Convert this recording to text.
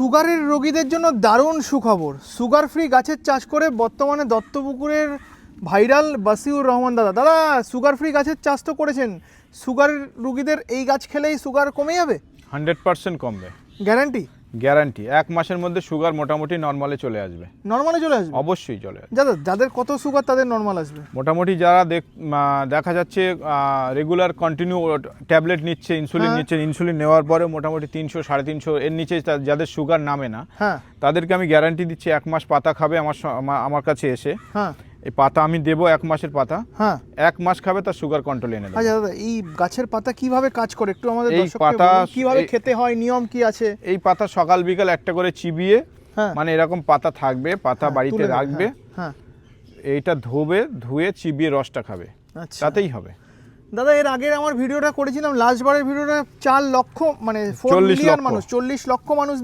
সুগারের রোগীদের জন্য দারুণ সুখবর। সুগার ফ্রি গাছের চাষ করে বর্তমানে দত্তপুকুরের ভাইরাল বাসিউর রহমান দাদা। দাদা সুগার ফ্রি গাছের চাষ তো করেছেন। সুগার রোগীদের এই গাছ খেলেই সুগার কমে যাবে? হান্ড্রেড পার্সেন্ট কমবে। গ্যারান্টি? গ্যারান্টি। এক মাসের মধ্যে সুগার মোটামুটি নর্মালে চলে আসবে। নর্মালে চলে আসবে? অবশ্যই চলে আসবে। দাদা যাদের কত সুগার তাদের নর্মাল আসবে? মোটামুটি যারা দেখ যাচ্ছে রেগুলার কন্টিনিউ ট্যাবলেট নিচ্ছে ইনসুলিন হ্যাঁ। নিচ্ছে ইনসুলিন নেওয়ার পরে মোটামুটি তিনশো সাড়ে তিনশো এর নিচে যাদের সুগার নামে না হ্যাঁ। তাদেরকে আমি গ্যারান্টি দিচ্ছি এক মাস পাতা খাবে আমার আমার কাছে এসে। হ্যাঁ। এই পাতা আমি দেবো এক মাসের পাতা। হ্যাঁ। এক মাস খাবে তার সুগার কন্ট্রোল এনে আচ্ছা দাদা এই গাছের পাতা কীভাবে কাজ করে? একটু আমাদের এই পাতা- কীভাবে খেতে হয় নিয়ম কি আছে? এই পাতা সকাল বিকাল একটা করে চিবিয়ে হ্যাঁ। মানে এরকম পাতা থাকবে পাতা হ্যাঁ, বাড়িতে রাখবে। হ্যাঁ এইটা ধোবে ধুয়ে চিবিয়ে রসটা খাবে। হ্যাঁ আচ্ছা। তাতেই হবে। দাদা এর আগের আমার ভিডিওটা করেছিলাম লাস্ট বারের ভিডিওটা চার লক্ষ মানে ফোর 40 মিলিয়ন মানুষ চল্লিশ লক্ষ মানুষ